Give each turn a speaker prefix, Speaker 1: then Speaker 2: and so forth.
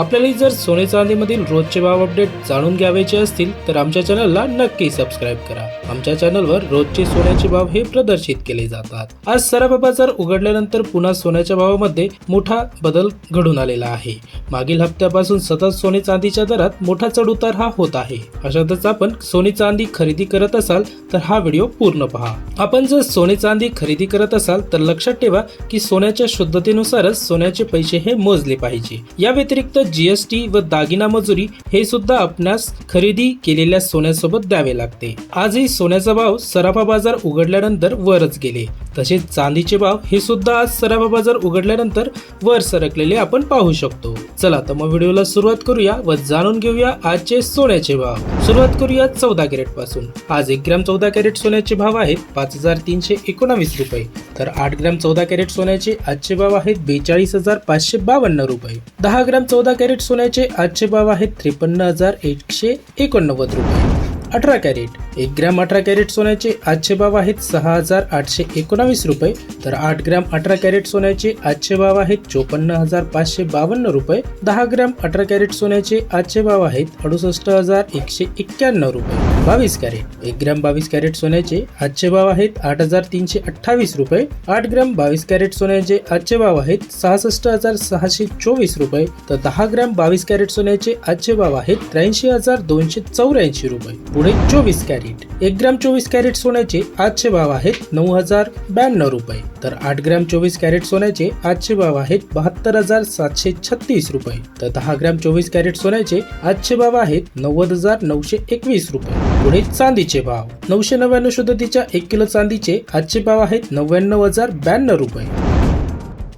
Speaker 1: आपल्याला जर सोने चांदीमधील रोजचे भाव अपडेट जाणून घ्यावायचे असतील तर आमच्या चॅनलला नक्की सबस्क्राईब करा. आमच्या चॅनलवर रोजचे सोन्याचे भाव हे प्रदर्शित केले जातात. आज सराफा बाजार उघडल्यानंतर पुन्हा सोन्याच्या भावामध्ये मोठा बदल घडून आलेला आहे. मागील हप्त्यापासून सतत सोने चांदीच्या दरात मोठा चढउतार हा होत आहे. अशातच आपण सोने चांदी खरेदी करत असाल तर हा व्हिडिओ पूर्ण पहा. आपण जर सोने चांदी खरेदी करत असाल तर लक्षात ठेवा की सोन्याच्या शुद्धतेनुसारच सोन्याचे पैसे हे मोजले पाहिजे. या व्यतिरिक्त जीएसटी व दागिना मजुरी हे सुद्धा आपणास खरेदी केलेल्या सोन्यासोबत द्यावे लागते. आजही सोन्याचा भाव सराफा बाजार उघडल्यानंतर वरच गेले. तसेच चांदीचे भाव हे सुद्धा आज सराफा बाजार उघडल्यानंतर वर सरकलेले आपण पाहू शकतो. चला तर मग व्हिडिओला सुरुवात करूया व जाणून घेऊया आजचे सोन्याचे भाव. सुरुवात करूया चौदा कॅरेटपासून आज एक ग्रॅम चौदा कॅरेट सोन्याचे भाव आहेत पाच हजार तीनशे एकोणावीस रुपये. तर आठ ग्रॅम चौदा कॅरेट सोन्याचे आजचे भाव आहेत बेचाळीस हजार पाचशे बावन्न रुपये. दहा ग्रॅम चौदा कॅरेट सोन्याचे आजचे भाव आहेत त्रेपन्न हजार एकशे एकोणनव्वद रुपये. अठरा कॅरेट. एक ग्रॅम अठरा कॅरेट सोन्याचे आजचे भाव आहेत सहा हजार आठशे एकोणावीस रुपये. तर आठ ग्रॅम अठरा कॅरेट सोन्याचे आजचे भाव आहेत चोपन्न हजार पाचशे बावन्न रुपये. दहा ग्रॅम अठरा कॅरेट सोन्याचे आजचे भाव आहेत अडुसष्ट हजार एकशे एक्क्याण्णव रुपये. बावीस कॅरेट. एक ग्रॅम बावीस कॅरेट सोन्याचे आजचे भाव आहेत आठ हजार तीनशे अठ्ठावीस रुपये. आठ ग्रॅम बावीस कॅरेट सोन्याचे आजचे भाव आहेत सहासष्ट हजार सहाशे चोवीस रुपये. तर दहा ग्रॅम बावीस कॅरेट सोन्याचे आजचे भाव आहेत त्र्याऐंशी हजार दोनशे चौऱ्याऐंशी रुपये. पुढे चोवीस कॅरेट. एक ग्रॅम चोवीस कॅरेट सोन्याचे आजचे भाव आहेत नऊ हजार ब्याण्णव रुपये. तर आठ ग्रॅम चोवीस कॅरेट सोन्याचे आजचे भाव आहेत बहात्तर हजार सातशे छत्तीस रुपये. तर दहा ग्रॅम चोवीस कॅरेट सोन्याचे आजचे भाव आहेत नव्वद हजार नऊशे एकवीस रुपये. पुढे चांदीचे भाव. नऊशे नव्याण्णव शुद्धतीच्या एक किलो चांदीचे आजचे भाव आहेत नव्याण्णव हजार ब्याण्णव रुपये.